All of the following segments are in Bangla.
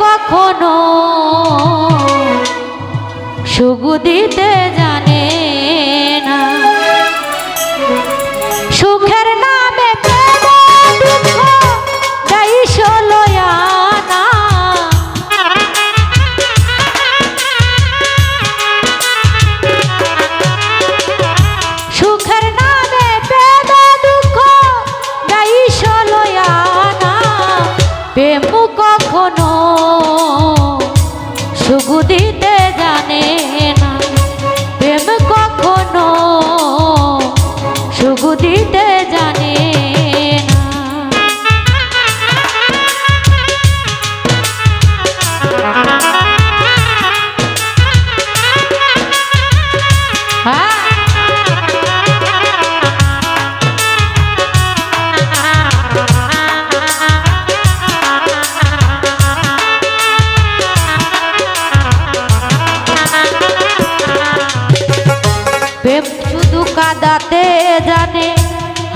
কখনো সুগু দিতে জানে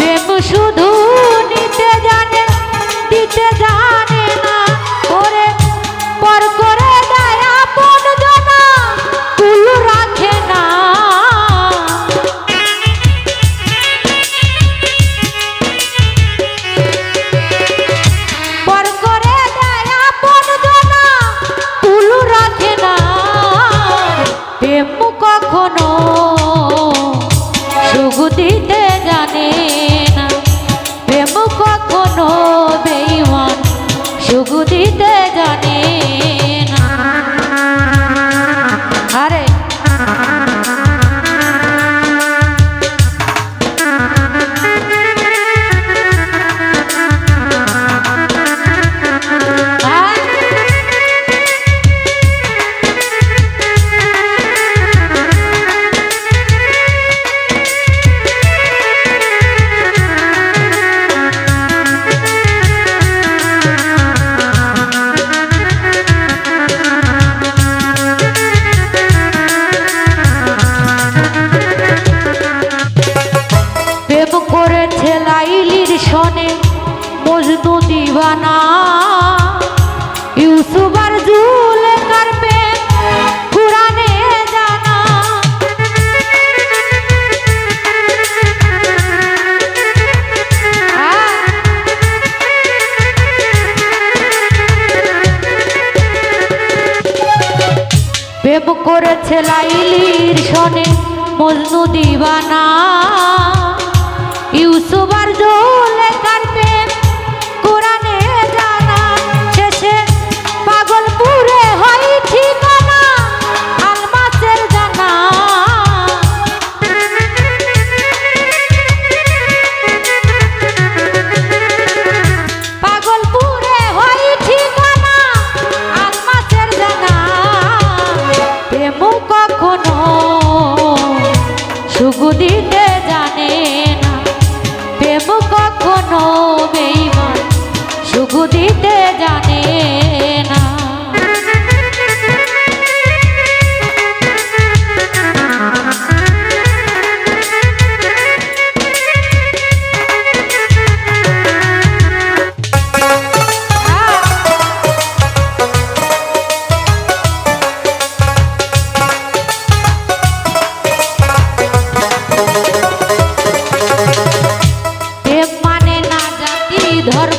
প্রেম শুধু নিতে জানে দিতে জানে। সনে মজনু দিবানা। ইউসুফ আর জুলেখার প্রেম কুরআনে জানা। প্রেম করেছে লাইলির সনে মজনু দিবানা। ইউসুফ আর জুলেখার